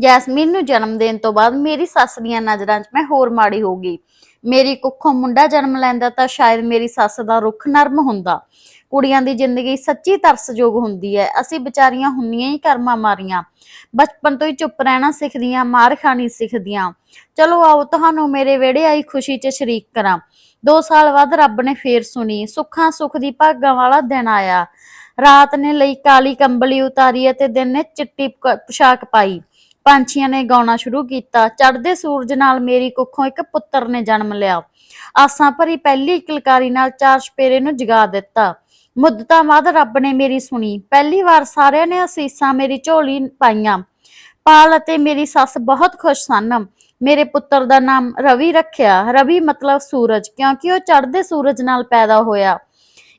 Jasmine ਨੂੰ ਜਨਮ ਦੇਣ ਤੋਂ ਬਾਅਦ ਮੇਰੀ ਸੱਸ ਦੀਆਂ ਨਜ਼ਰਾਂ 'ਚ ਮੈਂ ਹੋਰ ਮਾੜੀ ਹੋ ਗਈ। ਮੇਰੀ ਕੁੱਖੋਂ ਮੁੰਡਾ ਜਨਮ ਲੈਂਦਾ ਤਾਂ ਸ਼ਾਇਦ ਮੇਰੀ ਸੱਸ ਦਾ ਰੁੱਖ ਨਰਮ ਹੁੰਦਾ। ਕੁੜੀਆਂ ਦੀ ਜ਼ਿੰਦਗੀ ਸੱਚੀ ਤਰਸਯੋਗ ਹੁੰਦੀ ਹੈ। ਅਸੀਂ ਵਿਚਾਰੀਆਂ ਹੁੰਨੀਆਂ ਹੀ ਕਰਮਾਂ ਮਾਰੀਆਂ। ਬਚਪਨ ਤੋਂ ਹੀ ਚੁੱਪ ਰਹਿਣਾ ਸਿੱਖਦੀਆਂ, ਮਾਰ ਖਾਣੀ ਸਿੱਖਦੀਆਂ। ਚਲੋ ਆਓ ਤੁਹਾਨੂੰ ਮੇਰੇ ਵਿਹੜੇ ਆਈ ਖੁਸ਼ੀ 'ਚ ਸ਼ਰੀਕ ਕਰਾਂ। 2 ਸਾਲ ਬਾਅਦ ਰੱਬ ਨੇ ਫੇਰ ਸੁਣੀ, ਸੁੱਖਾਂ ਸੁੱਖ ਦੀ ਭਾਗਾਂ ਵਾਲਾ ਦਿਨ ਆਇਆ। ਰਾਤ ਨੇ ਲਈ ਕਾਲੀ ਕੰਬਲੀ ਉਤਾਰੀ ਅਤੇ ਦਿਨ ਨੇ ਚਿੱਟੀ ਪੁਸ਼ਾਕ ਪਾਈ। ਪੰਛੀਆਂ ਨੇ ਗਾਉਣਾ ਸ਼ੁਰੂ ਕੀਤਾ। ਚੜ੍ਹਦੇ ਸੂਰਜ ਨਾਲ ਮੇਰੀ ਕੁੱਖੋਂ ਇੱਕ ਪੁੱਤਰ ਨੇ ਜਨਮ ਲਿਆ। ਆਸਾਂ ਭਰੀ ਪਹਿਲੀ ਕਿਲਕਾਰੀ ਨਾਲ ਚਾਰ ਸਪੇਰੇ ਨੂੰ ਜਗਾ ਦਿੱਤਾ। ਮੁੱਦਤਾਂ ਬਾਅਦ ਰੱਬ ਨੇ ਮੇਰੀ ਸੁਣੀ। ਪਹਿਲੀ ਵਾਰ ਸਾਰਿਆਂ ਨੇ ਅਸੀਸਾਂ ਮੇਰੀ ਝੋਲੀ ਪਾਈਆਂ। ਪਾਲ ਅਤੇ ਮੇਰੀ ਸੱਸ ਬਹੁਤ ਖੁਸ਼ ਸਨ। ਮੇਰੇ ਪੁੱਤਰ ਦਾ ਨਾਮ ਰਵੀ ਰੱਖਿਆ। ਰਵੀ ਮਤਲਬ ਸੂਰਜ, ਕਿਉਂਕਿ ਉਹ ਚੜ੍ਹਦੇ ਸੂਰਜ ਨਾਲ ਪੈਦਾ ਹੋਇਆ।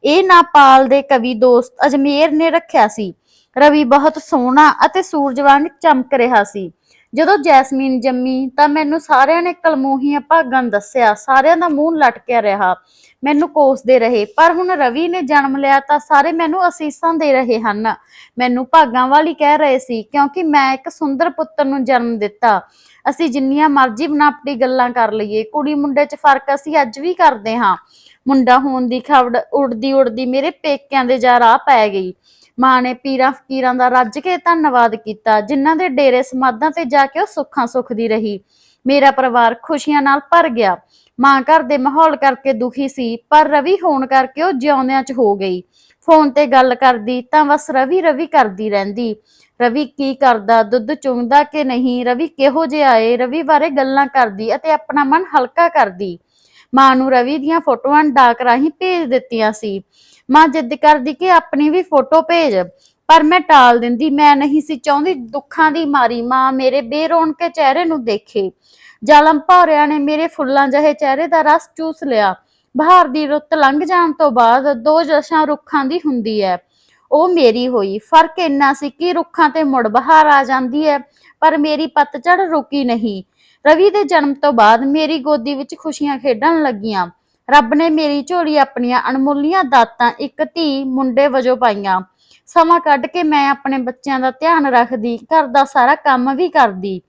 ਇਹ ਨਾਂ ਪਾਲ ਦੇ ਕਵੀ ਦੋਸਤ ਅਜਮੇਰ ਨੇ ਰੱਖਿਆ ਸੀ। ਰਵੀ ਬਹੁਤ ਸੋਹਣਾ ਅਤੇ ਸੂਰਜ ਵਾਂਗ ਚਮਕ ਰਿਹਾ ਸੀ। ਜਦੋਂ ਜੈਸਮੀਨ ਜੰਮੀ ਤਾਂ ਮੈਨੂੰ ਸਾਰਿਆਂ ਨੇ ਕਲਮੋਹੀਆਂ ਭਾਗਾਂ ਦੱਸਿਆ। ਸਾਰਿਆਂ ਦਾ ਮੂੰਹ ਲਟਕਿਆ ਰਿਹਾ। ਮੈਨੂੰ ਕੋਸਦੇ ਰਹੇ। ਪਰ ਹੁਣ ਰਵੀ ਨੇ ਜਨਮ ਲਿਆ ਤਾਂ ਸਾਰੇ ਮੈਨੂੰ ਅਸੀਸਾਂ ਦੇ ਰਹੇ ਹਨ। ਮੈਨੂੰ ਭਾਗਾਂ ਵਾਲੀ ਕਹਿ ਰਹੇ ਸੀ, ਕਿਉਂਕਿ ਮੈਂ ਇੱਕ ਸੁੰਦਰ ਪੁੱਤਰ ਨੂੰ ਜਨਮ ਦਿੱਤਾ। ਅਸੀਂ ਜਿੰਨੀਆਂ ਮਰਜ਼ੀ ਬਨਾਪਟੀ ਗੱਲਾਂ ਕਰ ਲਈਏ। ਕੁੜੀ ਮੁੰਡੇ 'ਚ ਫ਼ਰਕ ਅਸੀਂ ਅੱਜ ਵੀ ਕਰਦੇ ਹਾਂ। ਮੁੰਡਾ ਹੋਣ ਦੀ ਖਬਰ ਉੜਦੀ ਉੜਦੀ ਮੇਰੇ ਪੇਕਿਆਂ ਦੇ ਜਾ ਰਾਹ ਪੈ ਗਈ। ਮਾਂ ਨੇ ਪੀਰਾਂ ਫਕੀਰਾਂ ਦਾ ਰੱਜ ਕੇ ਧੰਨਵਾਦ ਕੀਤਾ, ਜਿਨ੍ਹਾਂ ਦੇ ਡੇਰੇ ਸਮਾਧਾਂ ਤੇ ਜਾ ਕੇ ਉਹ ਸੁੱਖਾਂ ਸੁੱਖਦੀ ਰਹੀ। ਮੇਰਾ ਪਰਿਵਾਰ ਖੁਸ਼ੀਆਂ ਨਾਲ ਭਰ ਗਿਆ। ਮਾਂ ਘਰ ਦੇ ਮਾਹੌਲ ਕਰਕੇ ਦੁਖੀ ਸੀ, ਪਰ ਰਵੀ ਹੋਣ ਕਰਕੇ ਉਹ ਜਿਉਂਦਿਆਂ 'ਚ ਹੋ ਗਈ। ਫੋਨ ਤੇ ਗੱਲ ਕਰਦੀ ਤਾਂ ਬਸ ਰਵੀ ਰਵੀ ਕਰਦੀ ਰਹਿੰਦੀ। ਰਵੀ ਕੀ ਕਰਦਾ, ਦੁੱਧ ਚੁੰਗਦਾ ਕਿ ਨਹੀਂ? ਰਵੀ ਕਿਹੋ ਜਿਹਾ ਏ ਰਵੀ ਬਾਰੇ ਗੱਲਾਂ ਕਰਦੀ ਅਤੇ ਆਪਣਾ ਮਨ ਹਲਕਾ ਕਰਦੀ। ਮਾਂ ਨੂੰ ਰਵੀ ਦੀਆਂ ਫੋਟੋਆਂ ਡਾਕ ਰਾਹੀਂ ਭੇਜ ਦਿੱਤੀਆਂ ਸੀ। ਮਾਂ ਜਿੱਦ ਕਰਦੀ ਕਿ ਆਪਣੀ ਵੀ ਫੋਟੋ ਭੇਜ, ਪਰ ਮੈਂ ਟਾਲ ਦਿੰਦੀ, ਮੈਂ ਨਹੀਂ ਸੀ ਚਾਹੁੰਦੀ ਦੁੱਖਾਂ ਦੀ ਮਾਰੀ। ਮਾਂ ਮੇਰੇ ਬੇਰੋਣ ਕੇ ਚਿਹਰੇ ਨੂੰ ਦੇਖੇ। ਜਲਮ ਭੌਰਿਆਂ ਨੇ ਮੇਰੇ ਫੁੱਲਾਂ ਜਿਹੇ ਚਿਹਰੇ ਦਾ ਰਸ ਚੂਸ ਲਿਆ। ਬਹਾਰ ਦੀ ਰੁੱਤ ਲੰਘ ਜਾਣ ਤੋਂ ਬਾਅਦ ਦੋ ਜਸ਼ਾਂ ਰੁੱਖਾਂ ਦੀ ਹੁੰਦੀ ਹੈ ਉਹ ਮੇਰੀ ਹੋਈ। ਫ਼ਰਕ ਇੰਨਾ ਸੀ ਕਿ ਰੁੱਖਾਂ ਤੇ ਮੁੜ ਬਹਾਰ ਆ ਜਾਂਦੀ ਹੈ ਪਰ ਮੇਰੀ ਪਤਝੜ ਰੁਕੀ ਨਹੀਂ। ਰਵੀ ਦੇ ਜਨਮ ਤੋਂ ਬਾਅਦ ਮੇਰੀ ਗੋਦੀ ਵਿੱਚ ਖੁਸ਼ੀਆਂ ਖੇਡਣ ਲੱਗੀਆਂ। ਰੱਬ ਨੇ ਮੇਰੀ ਝੋਲੀ ਆਪਣੀਆਂ ਅਣਮੁੱਲੀਆਂ ਦਾਤਾਂ ਇੱਕ ਧੀ ਮੁੰਡੇ ਵਜੋਂ ਪਾਈਆਂ। ਸਮਾਂ ਕੱਢ ਕੇ ਮੈਂ ਆਪਣੇ ਬੱਚਿਆਂ ਦਾ ਧਿਆਨ ਰੱਖਦੀ, ਘਰ ਦਾ ਸਾਰਾ ਕੰਮ ਵੀ ਕਰਦੀ।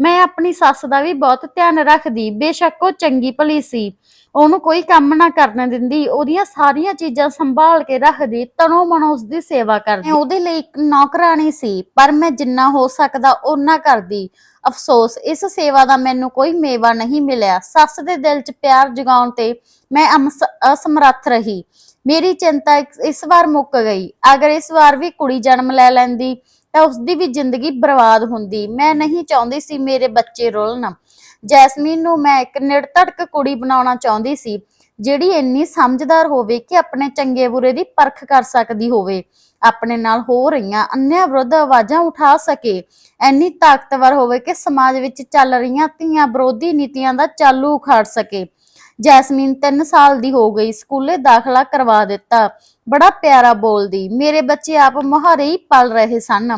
ਮੈਂ ਆਪਣੀ ਸੱਸ ਦਾ ਵੀ ਬਹੁਤ ਧਿਆਨ ਰੱਖਦੀ। ਬੇਸ਼ੱਕ ਉਹ ਚੰਗੀ ਭਲੀ ਸੀ। ਉਹਨੂੰ ਕੋਈ ਕੰਮ ਨਾ ਕਰਨ ਦਿੰਦੀ। ਉਹਦੀਆਂ ਸਾਰੀਆਂ ਚੀਜ਼ਾਂ ਸੰਭਾਲ ਕੇ ਰੱਖਦੀ। ਤਨੋਂ ਮਨੋਂ ਉਸਦੀ ਸੇਵਾ ਕਰਦੀ। ਮੈਂ ਉਹਦੇ ਲਈ ਇੱਕ ਨੌਕਰਾਨੀ ਸੀ, ਪਰ ਮੈਂ ਜਿੰਨਾ ਹੋ ਸਕਦਾ ਓਨਾ ਕਰਦੀ। ਅਫਸੋਸ, ਇਸ ਸੇਵਾ ਦਾ ਮੈਨੂੰ ਕੋਈ ਮੇਵਾ ਨਹੀਂ ਮਿਲਿਆ। ਸੱਸ ਦੇ ਦਿਲ 'ਚ ਪਿਆਰ ਜਗਾਉਣ ਤੇ ਮੈਂ ਅਮਸ- ਅਸਮਰੱਥ ਰਹੀ। ਮੇਰੀ ਚਿੰਤਾ ਇਸ ਵਾਰ ਮੁੱਕ ਗਈ। ਅਗਰ ਇਸ ਵਾਰ ਵੀ ਕੁੜੀ ਜਨਮ ਲੈ ਲੈਂਦੀ ਤਾਂ ਉਸਦੀ ਵੀ ਜ਼ਿੰਦਗੀ ਬਰਬਾਦ ਹੁੰਦੀ। ਮੈਂ ਨਹੀਂ ਚਾਹੁੰਦੀ ਸੀ ਮੇਰੇ ਬੱਚੇ ਰੁਲਣ। ਜੈਸਮੀਨ ਨੂੰ ਮੈਂ ਇੱਕ ਨਿਰਧੜਕ ਕੁੜੀ ਬਣਾਉਣਾ ਚਾਹੁੰਦੀ ਸੀ, ਜਿਹੜੀ ਇੰਨੀ ਸਮਝਦਾਰ ਹੋਵੇ ਕਿ ਆਪਣੇ ਚੰਗੇ ਬੁਰੇ ਦੀ ਪਰਖ ਕਰ ਸਕਦੀ ਹੋਵੇ। ਆਪਣੇ ਨਾਲ ਹੋ ਰਹੀਆਂ ਅੰਨਿਆਂ ਵਿਰੁੱਧ ਆਵਾਜ਼ਾਂ ਉਠਾ ਸਕੇ। ਇੰਨੀ ਤਾਕਤਵਰ ਹੋਵੇ ਕਿ ਸਮਾਜ ਵਿੱਚ ਚੱਲ ਰਹੀਆਂ ਧੀਆਂ ਵਿਰੋਧੀ ਨੀਤੀਆਂ ਦਾ ਚਾਲੂ ਉਖਾੜ ਸਕੇ। ਜੈਸਮੀਨ 3 ਸਾਲ ਦੀ ਹੋ ਗਈ, ਸਕੂਲੇ ਦਾਖਲਾ ਕਰਵਾ ਦਿੱਤਾ। ਬੜਾ ਪਿਆਰਾ ਬੋਲਦੀ। ਮੇਰੇ ਬੱਚੇ ਆਪ ਮੁਹਾਰੇ ਹੀ ਪਲ ਰਹੇ ਸਨ।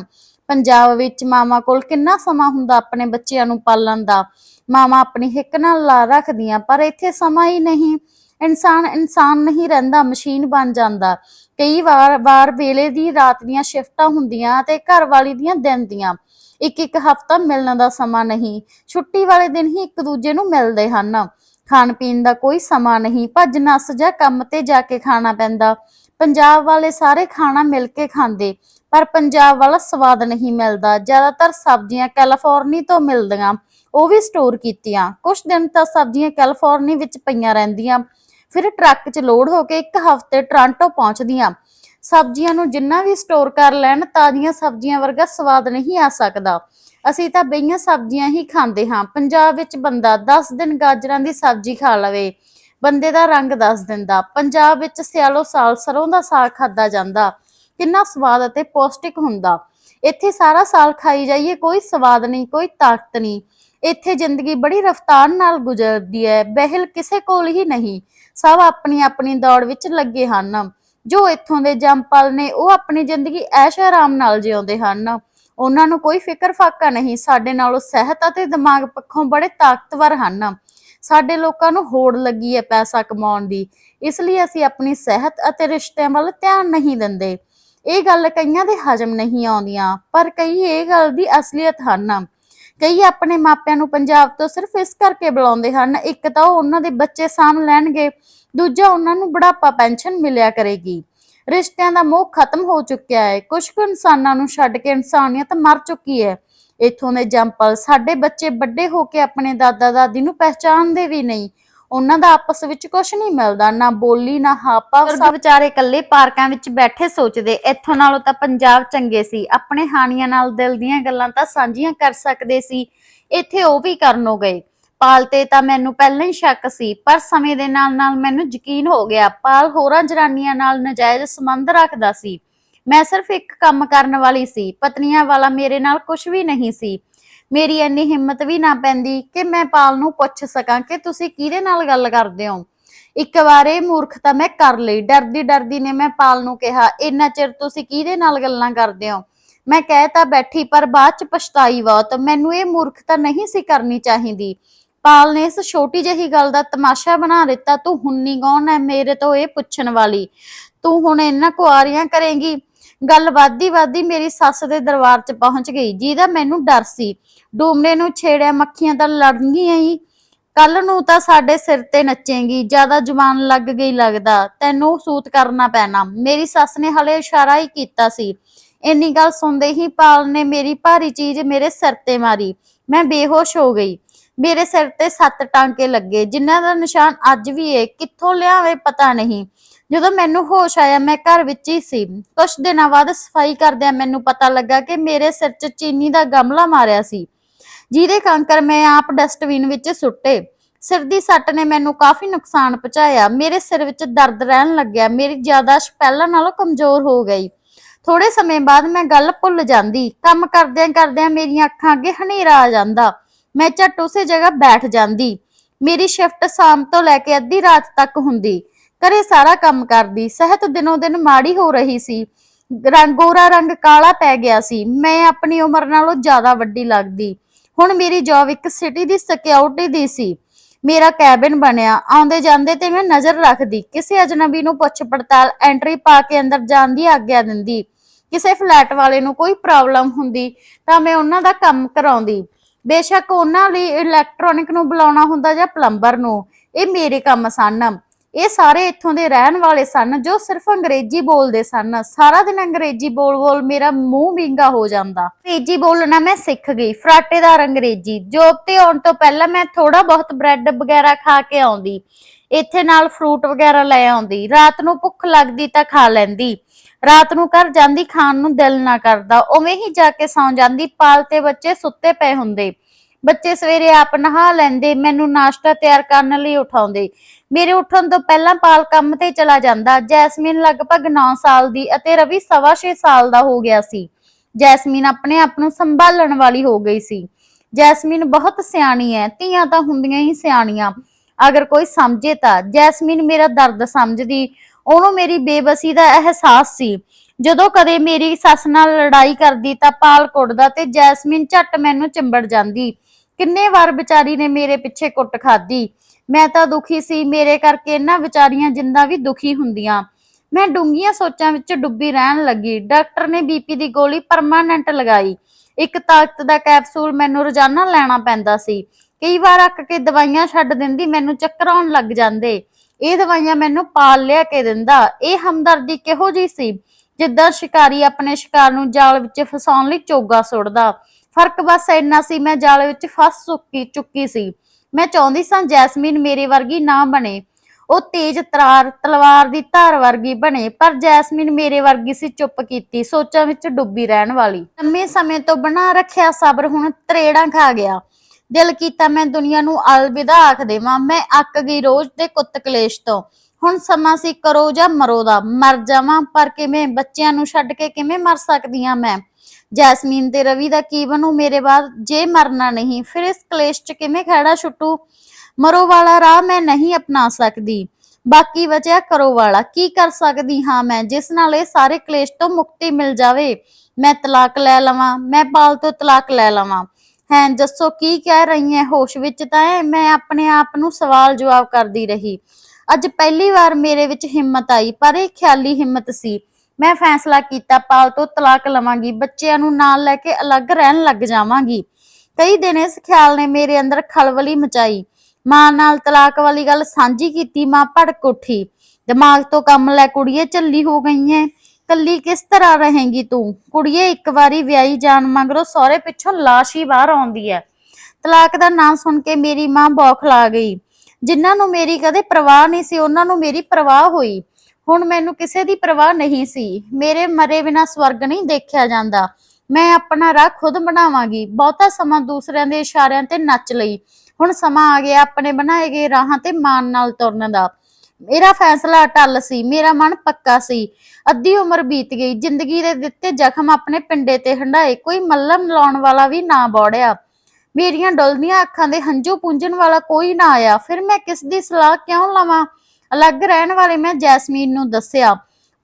ਪੰਜਾਬ ਵਿੱਚ ਮਾਮਾ ਕੋਲ ਕਿੰਨਾ ਸਮਾਂ ਹੁੰਦਾ ਆਪਣੇ ਬੱਚਿਆਂ ਨੂੰ ਪਾਲਣ ਦਾ। ਮਾਮਾ ਆਪਣੀ ਹਿੱਕ ਨਾਲ ਲਾ ਰੱਖਦੀਆਂ, ਪਰ ਇੱਥੇ ਸਮਾਂ ਹੀ ਨਹੀਂ। ਇਨਸਾਨ ਇਨਸਾਨ ਨਹੀਂ ਰਹਿੰਦਾ, ਮਸ਼ੀਨ ਬਣ ਜਾਂਦਾ। ਕਈ ਵਾਰ ਵਾਰ ਵੇਲੇ ਦੀ ਰਾਤ ਦੀਆਂ ਸ਼ਿਫਟਾਂ ਹੁੰਦੀਆਂ ਤੇ ਘਰ ਵਾਲੀ ਦੀਆਂ ਦਿਨ ਦੀਆਂ। ਇੱਕ ਇੱਕ ਹਫਤਾ ਮਿਲਣ ਦਾ ਸਮਾਂ ਨਹੀਂ। ਛੁੱਟੀ ਵਾਲੇ ਦਿਨ ਹੀ ਇੱਕ ਦੂਜੇ ਨੂੰ ਮਿਲਦੇ ਹਨ। ਖਾਣ ਪੀਣ ਦਾ ਕੋਈ ਸਮਾਂ ਨਹੀਂ। ਭੱਜ ਨੱਸ ਜਾਂ ਕੰਮ ਤੇ ਜਾ ਕੇ ਖਾਣਾ ਪੈਂਦਾ। ਪੰਜਾਬ ਵਾਲੇ ਸਾਰੇ ਖਾਣਾ ਮਿਲ ਕੇ ਖਾਂਦੇ, ਪਰ ਪੰਜਾਬ ਵਾਲਾ ਸਵਾਦ ਨਹੀਂ ਮਿਲਦਾ। ਜ਼ਿਆਦਾਤਰ ਸਬਜ਼ੀਆਂ ਕੈਲੀਫੋਰਨੀ ਤੋਂ ਮਿਲਦੀਆਂ, ਉਹ ਵੀ ਸਟੋਰ ਕੀਤੀਆਂ। ਕੁਝ ਦਿਨ ਤਾਂ ਸਬਜ਼ੀਆਂ ਕੈਲੀਫੋਰਨੀ ਵਿੱਚ ਪਈਆਂ ਰਹਿੰਦੀਆਂ। ਫਿਰ ਟਰੱਕ 'ਚ ਲੋਡ ਹੋ ਕੇ ਇੱਕ ਹਫ਼ਤੇ ਟੋਰਾਂਟੋ ਪਹੁੰਚਦੀਆਂ। ਸਬਜ਼ੀਆਂ ਨੂੰ ਜਿੰਨਾ ਵੀ ਸਟੋਰ ਕਰ ਲੈਣ, ਤਾਜ਼ੀਆਂ ਸਬਜ਼ੀਆਂ ਵਰਗਾ ਸਵਾਦ ਨਹੀਂ ਆ ਸਕਦਾ। ਅਸੀਂ ਤਾਂ ਬਈਆਂ ਸਬਜ਼ੀਆਂ ਹੀ ਖਾਂਦੇ ਹਾਂ। ਪੰਜਾਬ ਵਿੱਚ ਬੰਦਾ 10 ਦਿਨ ਗਾਜਰਾਂ ਦੀ ਸਬਜ਼ੀ ਖਾ ਲਵੇ। ਬੰਦੇ ਦਾ ਰੰਗ ਦੱਸ ਦਿੰਦਾ। ਪੰਜਾਬ ਵਿੱਚ ਸਿਆਲੋ ਸਾਲ ਸਰੋਂ ਦਾ ਸਾਗ ਖਾਦਾ ਜਾਂਦਾ। ਕਿੰਨਾ ਸਵਾਦ ਅਤੇ ਪੌਸ਼ਟਿਕ ਹੁੰਦਾ। ਇੱਥੇ ਸਾਰਾ ਸਾਲ ਖਾਈ ਜਾਈਏ, ਕੋਈ ਸਵਾਦ ਨਹੀਂ, ਕੋਈ ਤਾਕਤ ਨਹੀਂ। ਇੱਥੇ ਜ਼ਿੰਦਗੀ ਬੜੀ ਰਫ਼ਤਾਰ ਨਾਲ ਗੁਜ਼ਰਦੀ ਹੈ, ਬਹਿਲ ਕਿਸੇ ਕੋਲ ਹੀ ਨਹੀਂ। ਸਭ ਆਪਣੀ ਆਪਣੀ ਦੌੜ ਵਿੱਚ ਲੱਗੇ ਹਨ। ਜੋ ਇੱਥੋਂ ਦੇ ਜੰਪਲ ਨੇ, ਉਹ ਆਪਣੀ ਜ਼ਿੰਦਗੀ ਐਸ਼ ਆਰਾਮ ਨਾਲ ਜਿਉਂਦੇ ਹਨ। ਉਹਨਾਂ ਨੂੰ ਕੋਈ ਫਿਕਰ ਫਾਕਾ ਨਹੀਂ, ਸਾਡੇ ਨਾਲੋਂ ਸਿਹਤ ਅਤੇ ਦਿਮਾਗ ਪੱਖੋਂ ਬੜੇ ਤਾਕਤਵਰ ਹਨ। ਸਾਡੇ ਲੋਕਾਂ ਨੂੰ ਹੋੜ ਲੱਗੀ ਹੈ ਪੈਸਾ ਕਮਾਉਣ ਦੀ। ਇਸ ਲਈ ਅਸੀਂ ਆਪਣੀ ਸਿਹਤ ਅਤੇ ਰਿਸ਼ਤਿਆਂ ਵੱਲ ਧਿਆਨ ਨਹੀਂ ਦਿੰਦੇ। ਇਹ ਗੱਲ ਕਈਆਂ ਦੇ ਹਜਮ ਨਹੀਂ ਆਉਂਦੀਆਂ, ਪਰ ਕਈ ਇਹ ਗੱਲ ਦੀ ਅਸਲੀਅਤ ਹਨ। ਕਈ ਆਪਣੇ ਮਾਪਿਆਂ ਨੂੰ ਪੰਜਾਬ ਤੋਂ ਸਿਰਫ ਇਸ ਕਰਕੇ ਬੁਲਾਉਂਦੇ ਹਨ, ਇੱਕ ਤਾਂ ਉਹ ਉਹਨਾਂ ਦੇ ਬੱਚੇ ਸਾਂਭ ਲੈਣਗੇ, ਦੂਜਾ ਉਹਨਾਂ ਨੂੰ ਬੁਢਾਪਾ ਪੈਨਸ਼ਨ ਮਿਲਿਆ ਕਰੇਗੀ। ਰਿਸ਼ਤਿਆਂ ਦਾ ਮੋਹ ਖਤਮ ਹੋ ਚੁੱਕਿਆ ਹੈ। ਕੁਝ ਕੁ ਇਨਸਾਨਾਂ ਨੂੰ ਛੱਡ ਕੇ ਇਨਸਾਨੀਅਤ ਮਰ ਚੁੱਕੀ ਹੈ। ਇੱਥੋਂ ਦੇ ਜੰਪਲ ਸਾਡੇ ਬੱਚੇ ਵੱਡੇ ਹੋ ਕੇ ਆਪਣੇ ਦਾਦਾ ਦਾਦੀ ਨੂੰ ਪਹਿਚਾਣਦੇ ਵੀ ਨਹੀਂ। ਉਹਨਾਂ ਦਾ ਆਪਸ ਵਿੱਚ ਕੁਝ ਨਹੀਂ ਮਿਲਦਾ ਨਾ ਬੋਲੀ ਨਾ ਹਾਪਾ ਸਭ ਵਿਚਾਰੇ ਇਕੱਲੇ ਪਾਰਕਾਂ ਵਿੱਚ ਬੈਠੇ ਸੋਚਦੇ ਇੱਥੋਂ ਨਾਲੋਂ ਤਾਂ ਪੰਜਾਬ ਚੰਗੇ ਸੀ। ਆਪਣੇ ਹਾਨੀਆਂ ਨਾਲ ਦਿਲ ਦੀਆਂ ਗੱਲਾਂ ਤਾਂ ਸਾਂਝੀਆਂ ਕਰ ਸਕਦੇ ਸੀ। ਇੱਥੇ ਉਹ ਵੀ ਕਰਨੋਂ ਗਏ। ਪਾਲ ਤੇ ਤਾਂ ਮੈਨੂੰ ਪਹਿਲਾਂ ਹੀ ਸ਼ੱਕ ਸੀ ਪਰ ਸਮੇਂ ਦੇ ਨਾਲ ਨਾਲ ਮੈਨੂੰ ਯਕੀਨ ਹੋ ਗਿਆ ਪਾਲ ਹੋਰਾਂ ਜਨਾਨੀਆਂ ਨਾਲ ਨਜਾਇਜ਼ ਸੰਬੰਧ ਰੱਖਦਾ ਸੀ। ਮੈਂ ਸਿਰਫ ਇੱਕ ਕੰਮ ਕਰਨ ਵਾਲੀ ਸੀ, ਪਤਨੀਆਂ ਵਾਲਾ ਮੇਰੇ ਨਾਲ ਕੁਝ ਵੀ ਨਹੀਂ ਸੀ। ਮੇਰੀ ਇੰਨੀ ਹਿੰਮਤ ਵੀ ਨਾ ਪੈਂਦੀ ਕਿ ਮੈਂ ਪਾਲ ਨੂੰ ਪੁੱਛ ਸਕਾਂ ਕਿ ਤੁਸੀਂ ਕਿਹਦੇ ਨਾਲ ਗੱਲ ਕਰਦੇ ਹੋ। ਇੱਕ ਵਾਰ ਇਹ ਮੂਰਖਤਾ ਮੈਂ ਕਰ ਲਈ, ਡਰਦੀ ਡਰਦੀ ਨੇ ਮੈਂ ਪਾਲ ਨੂੰ ਕਿਹਾ, ਇੰਨਾ ਚਿਰ ਤੁਸੀਂ ਕਿਹਦੇ ਨਾਲ ਗੱਲਾਂ ਕਰਦੇ ਹੋ? ਮੈਂ ਕਹਿ ਤਾਂ ਬੈਠੀ, ਪਰ ਬਾਅਦ ਚ ਪਛਤਾਈ ਬਹੁਤ, ਮੈਨੂੰ ਇਹ ਮੂਰਖਤਾ ਨਹੀਂ ਸੀ ਕਰਨੀ ਚਾਹੀਦੀ। ਪਾਲ ਨੇ ਇਸ ਛੋਟੀ ਜਿਹੀ ਗੱਲ ਦਾ ਤਮਾਸ਼ਾ ਬਣਾ ਦਿੱਤਾ, ਤੂੰ ਹੁੰਨੀ ਕੌਣ ਹੈ ਮੇਰੇ ਤੋਂ ਇਹ ਪੁੱਛਣ ਵਾਲੀ? ਤੂੰ ਹੁਣ ਇਹਨਾਂ ਕੁਆਰੀਆਂ ਕਰੇਂਗੀ ਗੱਲ ਵਾਦੀ ਵਾਦੀ ਮੇਰੀ ਸੱਸ ਦੇ ਦਰਬਾਰ 'ਚ ਪਹੁੰਚ ਗਈ, ਜਿਹਦਾ ਮੈਨੂੰ ਡਰ ਸੀ। ਡੂਮਨੇ ਨੂੰ ਛੇੜਿਆ, ਮੱਖੀਆਂ ਤਾਂ ਲੜਨਗੀਆਂ ਹੀ। ਕੱਲ ਨੂੰ ਤਾਂ ਸਾਡੇ ਸਿਰ ਤੇ ਨੱਚੇਗੀ, ਜ਼ਿਆਦਾ ਜਵਾਨ ਲੱਗ ਗਈ ਲੱਗਦਾ, ਤੈਨੂੰ ਸੂਤ ਕਰਨਾ ਪੈਣਾ। ਮੇਰੀ ਸੱਸ ਨੇ ਹਲੇ ਇਸ਼ਾਰਾ ਹੀ ਕੀਤਾ ਸੀ। ਇੰਨੀ ਗੱਲ ਸੁਣਦੇ ਹੀ ਪਾਲ ਨੇ ਮੇਰੀ ਭਾਰੀ ਚੀਜ਼ ਮੇਰੇ ਸਿਰ ਤੇ ਮਾਰੀ। ਮੈਂ ਬੇਹੋਸ਼ ਹੋ ਗਈ। ਮੇਰੇ ਸਿਰ ਤੇ ਸੱਤ ਟਾਂਕੇ ਲੱਗੇ, ਜਿਨ੍ਹਾਂ ਦਾ ਨਿਸ਼ਾਨ ਅੱਜ ਵੀ ਏ, ਕਿੱਥੋਂ ਲਿਆਵੇ ਪਤਾ ਨਹੀਂ। ਜਦੋਂ ਮੈਨੂੰ ਹੋਸ਼ ਆਇਆ, ਮੈਂ ਘਰ ਵਿੱਚ ਹੀ ਸੀ। ਕੁਝ ਦਿਨਾਂ ਬਾਅਦ ਸਫ਼ਾਈ ਕਰਦਿਆਂ ਮੈਨੂੰ ਪਤਾ ਲੱਗਾ ਕਿ ਮੇਰੇ ਸਿਰ 'ਚ ਚੀਨੀ ਦਾ ਗਮਲਾ ਮਾਰਿਆ ਸੀ, ਜਿਹਦੇ ਕੰਕਰ ਮੈਂ ਆਪ ਡਸਟਬਿਨ ਵਿੱਚ ਸੁੱਟੇ। ਸਿਰ ਦੀ ਸੱਟ ਨੇ ਮੈਨੂੰ ਕਾਫੀ ਨੁਕਸਾਨ ਪਹੁੰਚਾਇਆ। ਮੇਰੇ ਸਿਰ ਵਿੱਚ ਦਰਦ ਰਹਿਣ ਲੱਗਿਆ। ਮੇਰੀ ਯਾਦਾਸ਼ਤ ਪਹਿਲਾਂ ਨਾਲੋਂ ਕਮਜ਼ੋਰ ਹੋ ਗਈ। ਥੋੜੇ ਸਮੇਂ ਬਾਅਦ ਮੈਂ ਗੱਲ ਭੁੱਲ ਜਾਂਦੀ। ਕੰਮ ਕਰਦਿਆਂ ਕਰਦਿਆਂ ਮੇਰੀਆਂ ਅੱਖਾਂ ਅੱਗੇ ਹਨੇਰਾ ਆ ਜਾਂਦਾ। ਮੈਂ ਝੱਟ ਉਸੇ ਜਗ੍ਹਾ ਬੈਠ ਜਾਂਦੀ। ਮੇਰੀ ਸ਼ਿਫਟ ਸ਼ਾਮ ਤੋਂ ਲੈ ਕੇ ਅੱਧੀ ਰਾਤ ਤੱਕ ਹੁੰਦੀ। ਘਰੇ ਸਾਰਾ ਕੰਮ ਕਰਦੀ, ਸਿਹਤ ਦਿਨੋਂ ਦਿਨ ਮਾੜੀ ਹੋ ਰਹੀ ਸੀ। ਰੰਗ, ਗੋਰਾ ਰੰਗ ਕਾਲਾ ਪੈ ਗਿਆ ਸੀ। ਮੈਂ ਆਪਣੀ ਉਮਰ ਨਾਲੋਂ ਜ਼ਿਆਦਾ ਵੱਡੀ ਲੱਗਦੀ। ਹੁਣ ਮੇਰੀ ਜੌਬ ਇੱਕ ਸਿਟੀ ਦੀ ਸਿਕਿਉਰਿਟੀ ਦੀ ਸੀ। ਮੇਰਾ ਕੈਬਿਨ ਬਣਿਆ। ਆਉਂਦੇ ਜਾਂਦੇ ਤੇ ਮੈਂ ਨਜ਼ਰ ਰੱਖਦੀ। ਕਿਸੇ ਅਜਨਬੀ ਨੂੰ ਪੁੱਛ ਪੜਤਾਲ ਐਂਟਰੀ ਪਾ ਕੇ ਅੰਦਰ ਜਾਣ ਦੀ ਆਗਿਆ ਦਿੰਦੀ। ਕਿਸੇ ਫਲੈਟ ਵਾਲੇ ਨੂੰ ਕੋਈ ਪ੍ਰੋਬਲਮ ਹੁੰਦੀ ਤਾਂ ਮੈਂ ਉਹਨਾਂ ਦਾ ਕੰਮ ਕਰਾਉਂਦੀ। ਬੇਸ਼ੱਕ ਉਹਨਾਂ ਲਈ ਇਲੈਕਟ੍ਰੋਨਿਕ ਨੂੰ ਬੁਲਾਉਣਾ ਹੁੰਦਾ ਜਾਂ ਪਲੰਬਰ ਨੂੰ। ਇਹ ਮੇਰੇ ਕੰਮ ਸਨ। ਇਹ ਸਾਰੇ ਇੱਥੋਂ ਦੇ ਰਹਿਣ ਵਾਲੇ ਸਨ ਜੋ ਸਿਰਫ ਅੰਗਰੇਜ਼ੀ ਬੋਲਦੇ ਸਨ। ਸਾਰਾ ਦਿਨ ਅੰਗਰੇਜ਼ੀ ਬੋਲ-ਬੋਲ ਮੇਰਾ ਮੂੰਹ ਵਿੰਗਾ ਹੋ ਜਾਂਦਾ। ਅੰਗਰੇਜ਼ੀ ਬੋਲਣਾ ਮੈਂ ਸਿੱਖ ਗਈ, ਫਰਾਟੇਦਾਰ ਅੰਗਰੇਜ਼ੀ। ਜੋਬ ਤੇ ਆਉਣ ਤੋਂ ਪਹਿਲਾਂ ਮੈਂ ਥੋੜਾ ਬਹੁਤ ਬ੍ਰੈਡ ਵਗੈਰਾ ਖਾ ਕੇ ਆਉਂਦੀ। ਇੱਥੇ ਨਾਲ ਫਰੂਟ ਵਗੈਰਾ ਲੈ ਆਉਂਦੀ। ਰਾਤ ਨੂੰ ਭੁੱਖ ਲੱਗਦੀ ਤਾਂ ਖਾ ਲੈਂਦੀ। ਰਾਤ ਨੂੰ ਘਰ ਜਾਂਦੀ ਖਾਣ ਨੂੰ ਦਿਲ ਨਾ ਕਰਦਾ। ਉਵੇਂ ਹੀ ਜਾ ਕੇ ਸੌਂ ਜਾਂਦੀ। ਪਾਲਤੇ ਬੱਚੇ ਸੁੱਤੇ ਪਏ ਹੁੰਦੇ। ਬੱਚੇ ਸਵੇਰੇ ਆਪ ਨਹਾ ਲੈਂਦੇ, ਮੈਨੂੰ ਨਾਸ਼ਤਾ ਤਿਆਰ ਕਰਨ ਲਈ ਉਠਾਉਂਦੇ। ਮੇਰੇ ਉੱਠਣ ਤੋਂ ਪਹਿਲਾਂ ਪਾਲ ਕੰਮ ਤੇ ਚਲਾ ਜਾਂਦਾ। ਜੈਸਮੀਨ ਲਗਭਗ 9 ਸਾਲ ਦੀ ਅਤੇ ਰਵੀ ਸਵਾ ਛੇ ਸਾਲ ਦਾ ਹੋ ਗਿਆ ਸੀ। ਜੈਸਮੀਨ ਆਪਣੇ ਆਪ ਨੂੰ ਸੰਭਾਲਣ ਵਾਲੀ ਹੋ ਗਈ ਸੀ। ਜੈਸਮੀਨ ਬਹੁਤ ਸਿਆਣੀ ਹੈ, ਧੀਆਂ ਤਾਂ ਹੁੰਦੀਆਂ ਹੀ ਸਿਆਣੀਆਂ। ਅਗਰ ਕੋਈ ਸਮਝੇ ਤਾਂ, ਜੈਸਮੀਨ ਮੇਰਾ ਦਰਦ ਸਮਝਦੀ, ਉਹਨੂੰ ਮੇਰੀ ਬੇਬਸੀ ਦਾ ਅਹਿਸਾਸ ਸੀ। ਜਦੋਂ ਕਦੇ ਮੇਰੀ ਸੱਸ ਨਾਲ ਲੜਾਈ ਕਰਦੀ ਤਾਂ ਪਾਲ ਕੁੱਟਦਾ ਤੇ ਜੈਸਮੀਨ ਝੱਟ ਮੈਨੂੰ ਚਿੰਬੜ ਜਾਂਦੀ। ਕਿੰਨੇ ਵਾਰ ਵਿਚਾਰੀ ਨੇ ਮੇਰੇ ਪਿੱਛੇ ਕੁੱਟ ਖਾਦੀ ਮੈਂ ਤਾਂ ਦੁਖੀ ਸੀ, ਮੇਰੇ ਕਰਕੇ ਇਹਨਾਂ ਵਿਚਾਰੀਆਂ ਜਿੰਦਾ ਵੀ ਦੁਖੀ ਹੁੰਦੀਆਂ। ਮੈਂ ਡੂੰਘੀਆਂ ਸੋਚਾਂ ਵਿੱਚ ਡੁੱਬੀ ਰਹਿਣ ਲੱਗੀ। ਡਾਕਟਰ ਨੇ ਬੀਪੀ ਦੀ ਗੋਲੀ ਪਰਮਾਨੈਂਟ ਲਗਾਈ। ਇੱਕ ਤਾਕਤ ਦਾ ਕੈਪਸੂਲ ਮੈਨੂੰ ਰੋਜ਼ਾਨਾ ਲੈਣਾ ਪੈਂਦਾ ਸੀ। ਕਈ ਵਾਰ ਅੱਕ ਕੇ ਦਵਾਈਆਂ ਛੱਡ ਦਿੰਦੀ, ਮੈਨੂੰ ਚੱਕਰ ਆਉਣ ਲੱਗ ਜਾਂਦੇ। ਇਹ ਦਵਾਈਆਂ ਮੈਨੂੰ ਪਾਲ ਲਿਆ ਕੇ ਦਿੰਦਾ। ਇਹ ਹਮਦਰਦੀ ਕਿਹੋ ਜੀ ਸੀ? ਜਿੱਦਾਂ ਸ਼ਿਕਾਰੀ ਆਪਣੇ ਸ਼ਿਕਾਰ ਨੂੰ ਜਾਲ ਵਿੱਚ ਫਸਾਉਣ ਲਈ ਚੋਗਾ ਸੁੱਟਦਾ। ਫ਼ਰਕ ਬਸ ਇੰਨਾ ਸੀ, ਮੈਂ ਜਾਲ ਵਿੱਚ ਫਸ ਚੁੱਕੀ ਚੁੱਕੀ ਸੀ। ਮੈਂ ਚਾਹੁੰਦੀ ਸਾਂ ਜੈਸਮੀਨ ਮੇਰੇ ਵਰਗੀ ਨਾ ਬਣੇ। ਉਹ ਤੇਜ਼ ਤਰਾਰ, ਤਲਵਾਰ ਦੀ ਧਾਰ ਵਰਗੀ ਬਣੇ, ਪਰ ਜੈਸਮੀਨ ਮੇਰੇ ਵਰਗੀ ਸੀ ਚੁੱਪ ਕੀਤੀ, ਸੋਚਾਂ ਵਿੱਚ ਡੁੱਬੀ ਰਹਿਣ ਵਾਲੀ। ਲੰਮੇ ਸਮੇਂ ਤੋਂ ਬਣਾ ਰੱਖਿਆ ਸਬਰ ਹੁਣ ਤਰੇੜਾਂ ਖਾ ਗਿਆ। ਦਿਲ ਕੀਤਾ ਮੈਂ ਦੁਨੀਆ ਨੂੰ ਅਲਵਿਦਾ ਆਖ ਦੇਵਾਂ, ਮੈਂ ਅੱਕ ਗਈ ਰੋਜ਼ ਦੇ ਕੁੱਤ ਕਲੇਸ਼ ਤੋਂ। ਹੁਣ ਸਮਾਂ ਸੀ ਕਰੋ ਜਾਂ ਮਰੋ ਦਾ, ਮਰ ਜਾਵਾਂ, ਪਰ ਕਿਵੇਂ ਬੱਚਿਆਂ ਨੂੰ ਛੱਡ ਕੇ ਕਿਵੇਂ ਮਰ ਸਕਦੀ ਹਾਂ ਮੈਂ? ਜੈਸਮੀਨ ਤੇ ਰਵੀ ਦਾ ਕੀ ਬਣੂ? ਮੇਰੇ ਬਾਅਦ ਜੇ ਮਰਨਾ ਨਹੀਂ, ਫਿਰ ਇਸ ਕਲੇਸ਼ 'ਚ ਕਿਵੇਂ ਖੜਾ ਛੁੱਟੂ? ਮਰੋ ਵਾਲਾ ਰਾਹ ਮੈਂ ਨਹੀਂ ਅਪਣਾ ਸਕਦੀ। ਬਾਕੀ ਬਚਿਆ ਕਰੋ ਵਾਲਾ। ਕੀ ਕਰ ਸਕਦੀ ਹਾਂ ਮੈਂ ਜਿਸ ਨਾਲ ਇਹ ਸਾਰੇ ਕਲੇਸ਼ ਤੋਂ ਮੁਕਤੀ ਮਿਲ ਜਾਵੇ? ਮੈਂ ਤਲਾਕ ਲੈ ਲਵਾਂ, ਮੈਂ ਪਾਲ ਤੋਂ ਤਲਾਕ ਲੈ ਲਵਾਂ। ਹੈ, ਦੱਸੋ ਕੀ ਕਹਿ ਰਹੀ ਹੈ ਹੋਸ਼ ਵਿੱਚ ਤਾਂ ਹੈ ਮੈਂ ਆਪਣੇ ਆਪ ਨੂੰ ਸਵਾਲ ਜਵਾਬ ਕਰਦੀ ਰਹੀ। ਅੱਜ ਪਹਿਲੀ ਵਾਰ ਮੇਰੇ ਵਿੱਚ ਹਿੰਮਤ ਆਈ, ਪਰ ਇਹ ਖਿਆਲੀ ਹਿੰਮਤ ਸੀ। ਮੈਂ ਫੈਸਲਾ ਕੀਤਾ, ਪਾਲ ਤੋਂ ਤਲਾਕ ਲਵਾਂਗੀ, ਬੱਚਿਆਂ ਨੂੰ ਨਾਲ ਲੈ ਕੇ ਅਲੱਗ ਰਹਿਣ ਲੱਗ ਜਾਵਾਂਗੀ। ਕਈ ਦਿਨ ਇਸ ਖਿਆਲ ਨੇ ਮੇਰੇ ਅੰਦਰ ਖਲਬਲੀ ਮਚਾਈ। ਮਾਂ ਨਾਲ ਤਲਾਕ ਵਾਲੀ ਗੱਲ ਸਾਂਝੀ ਕੀਤੀ, ਮਾਂ ਭੜਕ ਉੱਠੀ। ਦਿਮਾਗ ਤੋਂ ਕੰਮ ਲੈ ਕੁੜੀਏ ਚੱਲੀ ਹੋ ਗਈ ਐ ਕੱਲੀ ਕਿਸ ਤਰ੍ਹਾਂ ਰਹੇਂਗੀ ਤੂੰ? ਕੁੜੀਏ ਇੱਕ ਵਾਰੀ ਵਿਆਹੀ ਜਾਣ ਮਗਰੋਂ ਸਹੁਰੇ ਪਿੱਛੋਂ ਲਾਸ਼ ਹੀ ਬਾਹਰ ਆਉਂਦੀ ਐ। ਤਲਾਕ ਦਾ ਨਾਂ ਸੁਣ ਕੇ ਮੇਰੀ ਮਾਂ ਬੌਖਲਾ ਗਈ। ਜਿਨ੍ਹਾਂ ਨੂੰ ਮੇਰੀ ਕਦੇ ਪਰਵਾਹ ਨਹੀਂ ਸੀ, ਉਹਨਾਂ ਨੂੰ ਮੇਰੀ ਪਰਵਾਹ ਹੋਈ। ਹੁਣ ਮੈਨੂੰ ਕਿਸੇ ਦੀ ਪਰਵਾਹ ਨਹੀਂ ਸੀ। ਮੇਰੇ ਮਰੇ ਬਿਨਾ ਸਵਰਗ ਨਹੀਂ ਦੇਖਿਆ ਜਾਂਦਾ। ਮੈਂ ਆਪਣਾ ਰਾਹ ਖੁਦ ਬਣਾਵਾਂਗੀ। ਬਹੁਤਾ ਸਮਾਂ ਦੂਸਰਿਆਂ ਦੇ ਇਸ਼ਾਰਿਆਂ ਤੇ ਨੱਚ ਲਈ। ਹੁਣ ਸਮਾਂ ਆ ਗਿਆ ਆਪਣੇ ਬਣਾਏ ਗਏ ਰਾਹਾਂ ਤੇ ਮਾਨ ਨਾਲ ਤੁਰਨ ਦਾ। ਮੇਰਾ ਫੈਸਲਾ ਅਟੱਲ ਸੀ। ਮੇਰਾ ਮਨ ਪੱਕਾ ਸੀ। ਅੱਧੀ ਉਮਰ ਬੀਤ ਗਈ। ਜ਼ਿੰਦਗੀ ਦੇ ਦਿੱਤੇ ਜ਼ਖਮ ਆਪਣੇ ਪਿੰਡੇ ਤੇ ਹੰਡਾਏ ਕੋਈ ਮੱਲਮ ਲਾਉਣ ਵਾਲਾ ਵੀ ਨਾ ਬੋੜਿਆ। ਮੇਰੀਆਂ ਡੁੱਲਦੀਆਂ ਅੱਖਾਂ ਦੇ ਹੰਝੂ ਪੂੰਝਣ ਵਾਲਾ ਕੋਈ ਨਾ ਆਇਆ। ਫਿਰ ਮੈਂ ਕਿਸ ਦੀ ਸਲਾਹ ਕਿਉਂ ਲਵਾਂ? ਅਲੱਗ ਰਹਿਣ ਵਾਲੇ ਮੈਂ ਜੈਸਮੀਨ ਨੂੰ ਦੱਸਿਆ।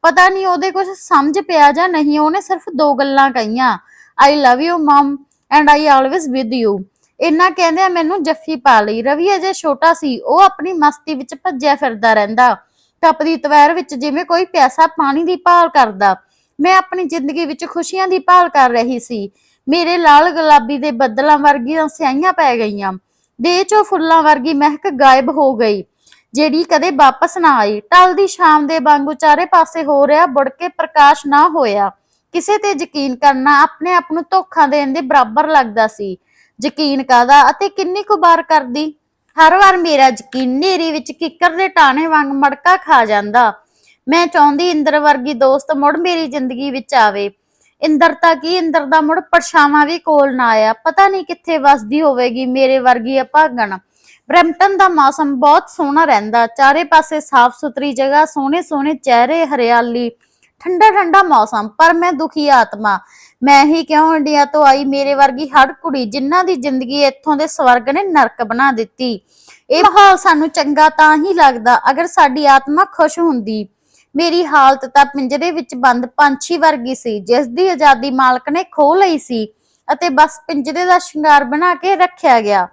ਪਤਾ ਨਹੀਂ ਉਹਦੇ ਕੁਝ ਸਮਝ ਪਿਆ ਜਾਂ ਨਹੀਂ, ਉਹਨੇ ਸਿਰਫ ਦੋ ਗੱਲਾਂ ਕਹੀਆਂ। I love you mum and I always with you ਇੰਨਾ ਕਹਿੰਦਿਆਂ ਮੈਨੂੰ ਜੱਫੀ ਪਾ ਲਈ। ਰਵੀ ਅਜੇ ਛੋਟਾ ਸੀ, ਉਹ ਆਪਣੀ ਮਸਤੀ ਵਿੱਚ ਭੱਜਿਆ ਫਿਰਦਾ ਰਹਿੰਦਾ। ਟੱਪਦੀ ਤਵੈਰ ਵਿੱਚ ਜਿਵੇਂ ਕੋਈ ਪਿਆਸਾ ਪਾਣੀ ਦੀ ਭਾਲ ਕਰਦਾ। ਮੈਂ ਆਪਣੀ ਜ਼ਿੰਦਗੀ ਵਿੱਚ ਖੁਸ਼ੀਆਂ ਦੀ ਭਾਲ ਕਰ ਰਹੀ ਸੀ। ਮੇਰੇ ਲਾਲ ਗੁਲਾਬੀ ਦੇ ਬੱਦਲਾਂ ਵਰਗੀਆਂ ਸਿਆਹੀਆਂ ਪੈ ਗਈਆਂ। ਦੇ ਚੋ ਫੁੱਲਾਂ ਵਰਗੀ ਮਹਿਕ ਗਾਇਬ ਹੋ ਗਈ। ਜਿਹੜੀ ਕਦੇ ਵਾਪਸ ਨਾ ਆਈ। ਟਲਦੀ ਸ਼ਾਮ ਦੇ ਵਾਂਗੂ ਚਾਰੇ ਪਾਸੇ ਹੋ ਰਿਹਾ, ਬੁੜ ਕੇ ਪ੍ਰਕਾਸ਼ ਨਾ ਹੋਇਆ। ਕਿਸੇ ਤੇ ਯਕੀਨ ਕਰਨਾ ਆਪਣੇ ਆਪ ਨੂੰ ਧੋਖਾ ਦੇਣ ਦੇ ਬਰਾਬਰ ਲੱਗਦਾ ਸੀ। ਯਕੀਨ ਕਾਦਾ ਅਤੇ ਕਿੰਨੀ ਕੁ ਵਾਰ ਕਰਦੀ? ਹਰ ਵਾਰ ਮੇਰਾ ਯਕੀਨ ਨੇਰੀ ਵਿੱਚ ਕਿੱਕਰ ਦੇ ਟਾਣੇ ਵਾਂਗ ਮੜਕਾ ਖਾ ਜਾਂਦਾ। ਮੈਂ ਚਾਹੁੰਦੀ ਇੰਦਰ ਵਰਗੀ ਦੋਸਤ ਮੁੜ ਮੇਰੀ ਜ਼ਿੰਦਗੀ ਵਿੱਚ ਆਵੇ। ਇੰਦਰ ਤਾਂ ਕੀ, ਇੰਦਰ ਦਾ ਮੁੜ ਪਰਛਾਵਾਂ ਵੀ ਕੋਲ ਨਾ ਆਇਆ। ਪਤਾ ਨਹੀਂ ਕਿੱਥੇ ਵਸਦੀ ਹੋਵੇਗੀ ਮੇਰੇ ਵਰਗੀ ਅਪਾਗਣ। ਬ੍ਰੈਂਪਟਨ ਦਾ ਮੌਸਮ ਬਹੁਤ ਸੋਹਣਾ ਰਹਿੰਦਾ। ਚਾਰੇ ਪਾਸੇ ਸਾਫ਼ ਸੁਥਰੀ ਜਗ੍ਹਾ, ਸੋਹਣੇ ਸੋਹਣੇ ਚਿਹਰੇ, ਹਰਿਆਲੀ, ਠੰਡਾ ਠੰਡਾ ਮੌਸਮ। ਪਰ ਮੈਂ ਦੁਖੀ ਆਤਮਾ। ਮੈਂ ਹੀ ਕਿਉਂ ਇੰਡੀਆ ਤੋਂ ਆਈ? ਮੇਰੇ ਵਰਗੀ ਹਰ ਕੁੜੀ ਜਿਨ੍ਹਾਂ ਦੀ ਜ਼ਿੰਦਗੀ ਇੱਥੋਂ ਦੇ ਸਵਰਗ ਨੇ ਨਰਕ ਬਣਾ ਦਿੱਤੀ। ਇਹ ਮਾਹੌਲ ਸਾਨੂੰ ਚੰਗਾ ਤਾਂ ਹੀ ਲੱਗਦਾ, ਅਗਰ ਸਾਡੀ ਆਤਮਾ ਖੁਸ਼ ਹੁੰਦੀ। ਮੇਰੀ ਹਾਲਤ ਤਾਂ ਪਿੰਜਰੇ ਵਿੱਚ ਬੰਦ ਪੰਛੀ ਵਰਗੀ ਸੀ, ਜਿਸ ਦੀ ਆਜ਼ਾਦੀ ਮਾਲਕ ਨੇ ਖੋਹ ਲਈ ਸੀ ਅਤੇ ਬਸ ਪਿੰਜਰੇ ਦਾ ਸ਼ਿੰਗਾਰ ਬਣਾ ਕੇ ਰੱਖਿਆ ਗਿਆ।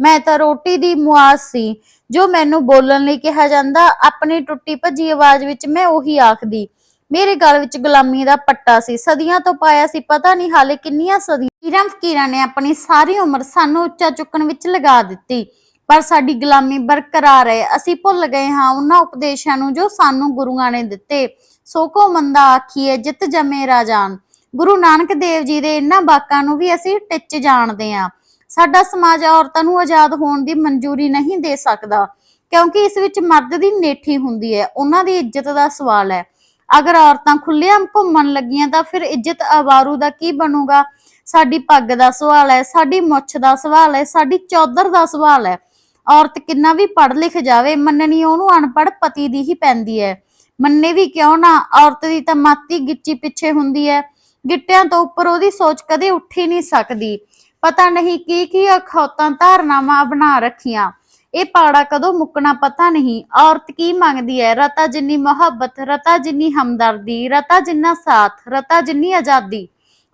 ਮੈਂ ਤਾਂ ਰੋਟੀ ਦੀ ਮੁਆਸ ਸੀ, ਜੋ ਮੈਨੂੰ ਬੋਲਣ ਲਈ ਕਿਹਾ ਜਾਂਦਾ, ਆਪਣੀ ਟੁੱਟੀ ਭੱਜੀ ਆਵਾਜ਼ ਵਿੱਚ ਮੈਂ ਉਹੀ ਆਖਦੀ, ਮੇਰੇ ਗਲ ਵਿੱਚ ਗੁਲਾਮੀ ਦਾ ਪੱਟਾ ਸੀ, ਸਦੀਆਂ ਤੋਂ ਪਾਇਆ ਸੀ, ਪਤਾ ਨਹੀਂ ਹਾਲੇ ਕਿੰਨੀਆਂ ਸਦੀਆਂ। ਫਕੀਰਾਂ ਫਕੀਰਾਂ ਨੇ ਆਪਣੀ ਸਾਰੀ ਉਮਰ ਸਾਨੂੰ ਉੱਚਾ ਚੁੱਕਣ ਵਿੱਚ ਲਗਾ ਦਿੱਤੀ, ਪਰ ਸਾਡੀ ਗੁਲਾਮੀ ਬਰਕਰਾਰ ਹੈ, ਅਸੀਂ ਭੁੱਲ ਗਏ ਹਾਂ ਉਹਨਾਂ ਉਪਦੇਸ਼ਾਂ ਨੂੰ ਜੋ ਸਾਨੂੰ ਗੁਰੂਆਂ ਨੇ ਦਿੱਤੇ। ਸੋ ਕੋ ਮੰਦਾ ਆਖੀਏ ਜਿਤ ਜਮੇ ਰਾਜਾਨ। ਗੁਰੂ ਨਾਨਕ ਦੇਵ ਜੀ ਦੇ ਇਹਨਾਂ ਬਾਕਾਂ ਨੂੰ ਵੀ ਅਸੀਂ ਟਿੱਚ ਜਾਣਦੇ ਹਾਂ। ਸਾਡਾ ਸਮਾਜ ਔਰਤਾਂ ਨੂੰ ਆਜ਼ਾਦ ਹੋਣ ਦੀ ਮਨਜ਼ੂਰੀ ਨਹੀਂ ਦੇ ਸਕਦਾ, ਕਿਉਂਕਿ ਇਸ ਵਿੱਚ ਮਰਦ ਦੀ ਨੇਠੀ ਹੁੰਦੀ ਹੈ, ਉਹਨਾਂ ਦੀ ਇੱਜ਼ਤ ਦਾ ਸਵਾਲ ਹੈ। ਅਗਰ ਔਰਤਾਂ ਖੁੱਲ੍ਹੇਆਮ ਘੁੰਮਣ ਲੱਗੀਆਂ ਤਾਂ ਫਿਰ ਇੱਜ਼ਤ ਆਵਾਰੂ ਦਾ ਕੀ ਬਣੂਗਾ? ਸਾਡੀ ਪੱਗ ਦਾ ਸਵਾਲ ਹੈ, ਸਾਡੀ ਮੁੱਛ ਦਾ ਸਵਾਲ ਹੈ, ਸਾਡੀ ਚੌਧਰ ਦਾ ਸਵਾਲ ਹੈ। ਔਰਤ ਕਿੰਨਾ ਵੀ ਪੜ੍ਹ ਲਿਖ ਜਾਵੇ, ਮੰਨਣੀ ਉਹਨੂੰ ਅਨਪੜ੍ਹ ਪਤੀ ਦੀ ਹੀ ਪੈਂਦੀ ਹੈ। ਮੰਨੇ ਵੀ ਕਿਉਂ ਨਾ, ਔਰਤ ਦੀ ਤਾਂ ਮਾਤੀ ਗਿੱਚੀ ਪਿੱਛੇ ਹੁੰਦੀ ਹੈ। ਗਿੱਟਿਆਂ ਤੋਂ ਉੱਪਰ ਉਹਦੀ ਸੋਚ ਕਦੇ ਉੱਠੀ ਨਹੀਂ ਸਕਦੀ। ਪਤਾ ਨਹੀਂ ਕੀ ਕੀ ਅਖੌਤਾਂ ਧਾਰਨਾਵਾਂ ਬਣਾ ਰੱਖੀਆਂ। ਇਹ ਪਾੜਾ ਕਦੋਂ ਮੁੱਕਣਾ ਪਤਾ ਨਹੀਂ। ਔਰਤ ਕੀ ਮੰਗਦੀ ਹੈ ਰਤਾ ਜਿੰਨੀ ਮੁਹੱਬਤ, ਰਤਾ ਜਿੰਨੀ ਹਮਦਰਦੀ, ਰਤਾ ਜਿੰਨਾ ਸਾਥ, ਰਤਾ ਜਿੰਨੀ ਆਜ਼ਾਦੀ।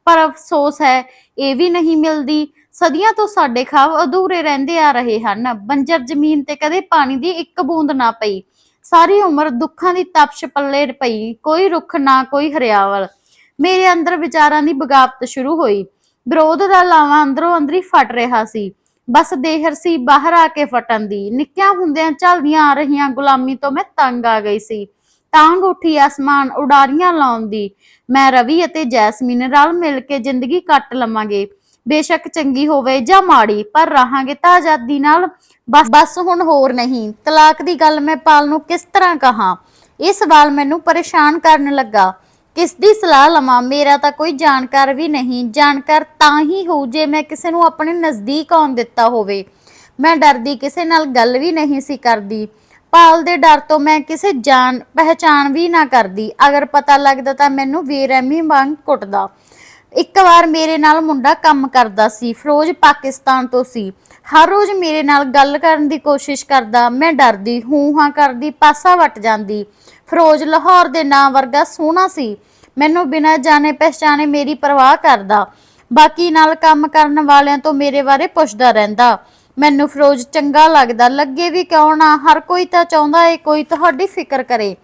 ਪਰ ਅਫਸੋਸ ਹੈ, ਇਹ ਵੀ ਨਹੀਂ ਮਿਲਦੀ। ਸਦੀਆਂ ਤੋਂ ਸਾਡੇ ਖਾਬ ਅਧੂਰੇ ਰਹਿੰਦੇ ਆ ਰਹੇ ਹਨ। ਬੰਜਰ ਜ਼ਮੀਨ ਤੇ ਕਦੇ ਪਾਣੀ ਦੀ ਇੱਕ ਬੂੰਦ ਨਾ ਪਈ। ਸਾਰੀ ਉਮਰ ਦੁੱਖਾਂ ਦੀ ਤਪਸ਼ ਪੱਲੇ ਪਈ। ਕੋਈ ਰੁੱਖ ਨਾ, ਕੋਈ ਹਰਿਆਵਲ। ਮੇਰੇ ਅੰਦਰ ਵਿਚਾਰਾਂ ਦੀ ਬਗਾਵਤ ਸ਼ੁਰੂ ਹੋਈ। ਵਿਰੋਧ ਦਾ ਲਾਵਾਂ ਅੰਦਰੋਂ ਅੰਦਰੀ ਫਟ ਰਿਹਾ ਸੀ। ਬਸ ਦੇਹਰ ਸੀ ਬਾਹਰ ਆ ਕੇ ਫਟਣ ਦੀ। ਨਿੱਕਿਆਂ ਹੁੰਦਿਆਂ ਚੱਲਦੀਆਂ ਆ ਰਹੀਆਂ ਗੁਲਾਮੀ ਤੋਂ ਮੈਂ ਤੰਗ ਆ ਗਈ ਸੀ। ਤਾਂਗ ਉੱਠੀ ਅਸਮਾਨ ਉਡਾਰੀਆਂ ਲਾਉਣ ਦੀ। ਮੈਂ ਰਵੀ ਅਤੇ ਜੈਸਮੀਨ ਰਲ ਮਿਲ ਕੇ ਜ਼ਿੰਦਗੀ ਕੱਟ ਲਵਾਂਗੇ। ਬੇਸ਼ੱਕ ਚੰਗੀ ਹੋਵੇ ਜਾਂ ਮਾੜੀ, ਪਰ ਰਹਾਂਗੇ ਤਾਂ ਆਜ਼ਾਦੀ ਨਾਲ। ਬਸ ਬਸ ਹੁਣ ਹੋਰ ਨਹੀਂ। ਤਲਾਕ ਦੀ ਗੱਲ ਮੈਂ ਪਾਲ ਨੂੰ ਕਿਸ ਤਰ੍ਹਾਂ ਕਹਾਂ? ਇਹ ਸਵਾਲ ਮੈਨੂੰ ਪਰੇਸ਼ਾਨ ਕਰਨ ਲੱਗਾ। ਕਿਸ ਦੀ ਸਲਾਹ ਲਵਾਂ? ਮੇਰਾ ਤਾਂ ਕੋਈ ਜਾਣਕਾਰ ਵੀ ਨਹੀਂ। ਜਾਣਕਾਰ ਤਾਂ ਹੀ ਹੋਊ ਜੇ ਮੈਂ ਕਿਸੇ ਨੂੰ ਆਪਣੇ ਨਜ਼ਦੀਕ ਆਉਣ ਦਿੱਤਾ ਹੋਵੇ। ਮੈਂ ਡਰਦੀ ਕਿਸੇ ਨਾਲ ਗੱਲ ਵੀ ਨਹੀਂ ਸੀ ਕਰਦੀ। ਪਾਲ ਦੇ ਡਰ ਤੋਂ ਮੈਂ ਕਿਸੇ ਜਾਣ ਪਹਿਚਾਨ ਵੀ ਨਾ ਕਰਦੀ। ਅਗਰ ਪਤਾ ਲੱਗਦਾ ਤਾਂ ਮੈਨੂੰ ਬੇਰਹਿਮੀ ਵਾਂਗ ਕੁੱਟਦਾ। ਇੱਕ ਵਾਰ ਮੇਰੇ ਨਾਲ ਮੁੰਡਾ ਕੰਮ ਕਰਦਾ ਸੀ। ਫਿਰੋਜ਼ ਪਾਕਿਸਤਾਨ ਤੋਂ ਸੀ। ਹਰ ਰੋਜ਼ ਮੇਰੇ ਨਾਲ ਗੱਲ ਕਰਨ ਦੀ ਕੋਸ਼ਿਸ਼ ਕਰਦਾ। ਮੈਂ ਡਰਦੀ ਹੂੰ ਹਾਂ ਕਰਦੀ, ਪਾਸਾ ਵਟ ਜਾਂਦੀ। ਫਿਰੋਜ਼ ਲਾਹੌਰ ਦੇ ਨਾਂ ਵਰਗਾ ਸੋਹਣਾ ਸੀ। ਮੈਨੂੰ ਬਿਨਾਂ ਜਾਣੇ ਪਛਾਣੇ ਮੇਰੀ ਪਰਵਾਹ ਕਰਦਾ। ਬਾਕੀ ਨਾਲ ਕੰਮ ਕਰਨ ਵਾਲਿਆਂ ਤੋਂ ਮੇਰੇ ਬਾਰੇ ਪੁੱਛਦਾ ਰਹਿੰਦਾ। ਮੈਨੂੰ ਫਿਰੋਜ਼ ਚੰਗਾ ਲੱਗਦਾ। ਲੱਗੇ ਵੀ ਕਿਉਂ ਨਾ ਹਰ ਕੋਈ ਤਾਂ ਚਾਹੁੰਦਾ ਏ ਕੋਈ ਤੁਹਾਡੀ ਫਿਕਰ ਕਰੇ।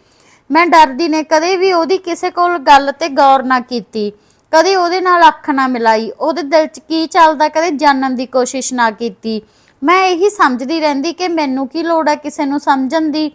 ਮੈਂ ਡਰਦੀ ਨੇ ਕਦੇ ਵੀ ਉਹਦੀ ਕਿਸੇ ਕੋਲ ਗੱਲ ਤੇ ਗੌਰ ਨਾ ਕੀਤੀ। ਕਦੇ ਉਹਦੇ ਨਾਲ ਅੱਖ ਨਾ ਮਿਲਾਈ। ਉਹਦੇ ਦਿਲ 'ਚ ਕੀ ਚੱਲਦਾ ਕਦੇ ਜਾਣਨ ਦੀ ਕੋਸ਼ਿਸ਼ ਨਾ ਕੀਤੀ। ਮੈਂ ਇਹੀ ਸਮਝਦੀ ਰਹਿੰਦੀ ਕਿ ਮੈਨੂੰ ਕੀ ਲੋੜ ਹੈ ਕਿਸੇ ਨੂੰ ਸਮਝਣ ਦੀ?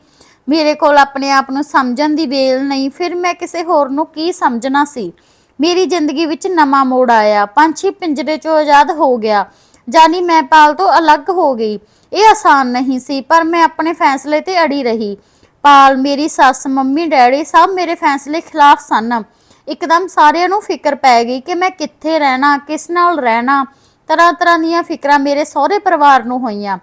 ਮੇਰੇ ਕੋਲ ਆਪਣੇ ਆਪ ਨੂੰ ਸਮਝਣ ਦੀ ਵੇਲ ਨਹੀਂ, ਫਿਰ ਮੈਂ ਕਿਸੇ ਹੋਰ ਨੂੰ ਕੀ ਸਮਝਣਾ ਸੀ? ਮੇਰੀ ਜ਼ਿੰਦਗੀ ਵਿੱਚ ਨਵਾਂ ਮੋੜ ਆਇਆ, ਪੰਛੀ ਪਿੰਜਰੇ 'ਚੋਂ ਆਜ਼ਾਦ ਹੋ ਗਿਆ, ਜਾਨੀ ਮੈਂ ਪਾਲ ਤੋਂ ਅਲੱਗ ਹੋ ਗਈ। ਇਹ ਆਸਾਨ ਨਹੀਂ ਸੀ, ਪਰ ਮੈਂ ਆਪਣੇ ਫੈਸਲੇ ਤੇ ਅੜੀ ਰਹੀ। ਪਾਲ, ਮੇਰੀ ਸੱਸ, ਮੰਮੀ, ਡੈਡੀ ਸਭ ਮੇਰੇ ਫੈਸਲੇ ਖਿਲਾਫ ਸਨ। ਇੱਕਦਮ ਸਾਰਿਆਂ ਨੂੰ ਫਿਕਰ ਪੈ ਗਈ ਕਿ ਮੈਂ ਕਿੱਥੇ ਰਹਿਣਾ, ਕਿਸ ਨਾਲ ਰਹਿਣਾ। ਤਰ੍ਹਾਂ ਤਰ੍ਹਾਂ ਦੀਆਂ ਫਿਕਰਾਂ ਮੇਰੇ ਸਹੁਰੇ ਪਰਿਵਾਰ ਨੂੰ ਹੋਈਆਂ।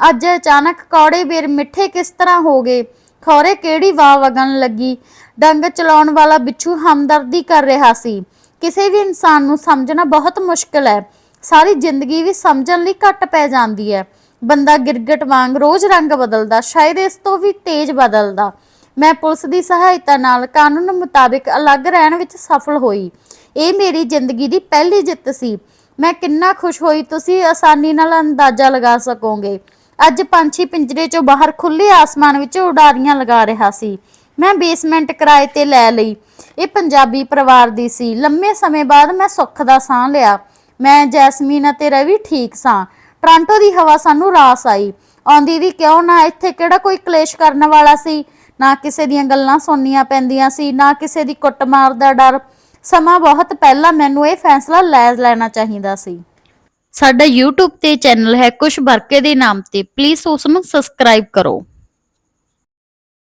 ਅੱਜ ਅਚਾਨਕ ਕੌੜੇ ਬੇਰ ਮਿੱਠੇ ਕਿਸ ਤਰ੍ਹਾਂ ਹੋ ਗਏ? ਖੌਰੇ ਕਿਹੜੀ ਵਾਹ ਵਗਣ ਲੱਗੀ? ਡੰਗ ਚਲਾਉਣ ਵਾਲਾ ਬਿੱਛੂ ਹਮਦਰਦੀ ਕਰ ਰਿਹਾ ਸੀ। ਕਿਸੇ ਵੀ ਇਨਸਾਨ ਨੂੰ ਸਮਝਣਾ ਬਹੁਤ ਮੁਸ਼ਕਲ ਹੈ। ਸਾਰੀ ਜ਼ਿੰਦਗੀ ਵੀ ਸਮਝਣ ਲਈ ਘੱਟ ਪੈ ਜਾਂਦੀ ਹੈ। ਬੰਦਾ ਗਿਰਗਟ ਵਾਂਗ ਰੋਜ਼ ਰੰਗ ਬਦਲਦਾ, ਸ਼ਾਇਦ ਇਸ ਤੋਂ ਵੀ ਤੇਜ਼ ਬਦਲਦਾ। ਮੈਂ ਪੁਲਿਸ ਦੀ ਸਹਾਇਤਾ ਨਾਲ ਕਾਨੂੰਨ ਮੁਤਾਬਿਕ ਅਲੱਗ ਰਹਿਣ ਵਿੱਚ ਸਫਲ ਹੋਈ। ਇਹ ਮੇਰੀ ਜ਼ਿੰਦਗੀ ਦੀ ਪਹਿਲੀ ਜਿੱਤ ਸੀ। ਮੈਂ ਕਿੰਨਾ ਖੁਸ਼ ਹੋਈ, ਤੁਸੀਂ ਆਸਾਨੀ ਨਾਲ ਅੰਦਾਜ਼ਾ ਲਗਾ ਸਕੋਗੇ। ਅੱਜ ਪੰਛੀ ਪਿੰਜਰੇ ਚੋਂ ਬਾਹਰ ਖੁੱਲੇ ਆਸਮਾਨ ਵਿੱਚ ਉਡਾਰੀਆਂ ਲਗਾ ਰਿਹਾ ਸੀ। ਮੈਂ ਬੇਸਮੈਂਟ ਕਿਰਾਏ ਤੇ ਲੈ ਲਈ। ਇਹ ਪੰਜਾਬੀ ਪਰਿਵਾਰ ਦੀ ਸੀ। ਲੰਮੇ ਸਮੇਂ ਬਾਅਦ ਮੈਂ ਸੁੱਖ ਦਾ ਸਾਹ ਲਿਆ। ਮੈਂ ਜੈਸਮੀਨ ਅਤੇ ਰਵੀ ਠੀਕ ਸਾਂ। ਟ੍ਰਾਂਟੋ ਦੀ ਹਵਾ ਸਾਨੂੰ ਰਾਸ ਆਈ। ਆਉਂਦੀ ਵੀ ਕਿਉਂ ਨਾ ਇੱਥੇ ਕਿਹੜਾ ਕੋਈ ਕਲੇਸ਼ ਕਰਨ ਵਾਲਾ ਸੀ? ਨਾ ਕਿਸੇ ਦੀਆਂ ਗੱਲਾਂ ਸੁਣਨੀਆਂ ਪੈਂਦੀਆਂ ਸੀ, ਨਾ ਕਿਸੇ ਦੀ ਕੁੱਟਮਾਰ ਦਾ ਡਰ। ਸਮਾਂ ਬਹੁਤ ਪਹਿਲਾਂ ਮੈਨੂੰ ਇਹ ਫੈਸਲਾ ਲੈ ਲੈਣਾ ਚਾਹੀਦਾ ਸੀ। ਸਾਡਾ YouTube ਤੇ ਚੈਨਲ ਹੈ ਕੁਸ਼ ਵਰਕੇ ਦੇ ਨਾਮ ਤੇ। ਪਲੀਜ਼ ਉਸ ਨੂੰ ਸਬਸਕ੍ਰਾਈਬ ਕਰੋ।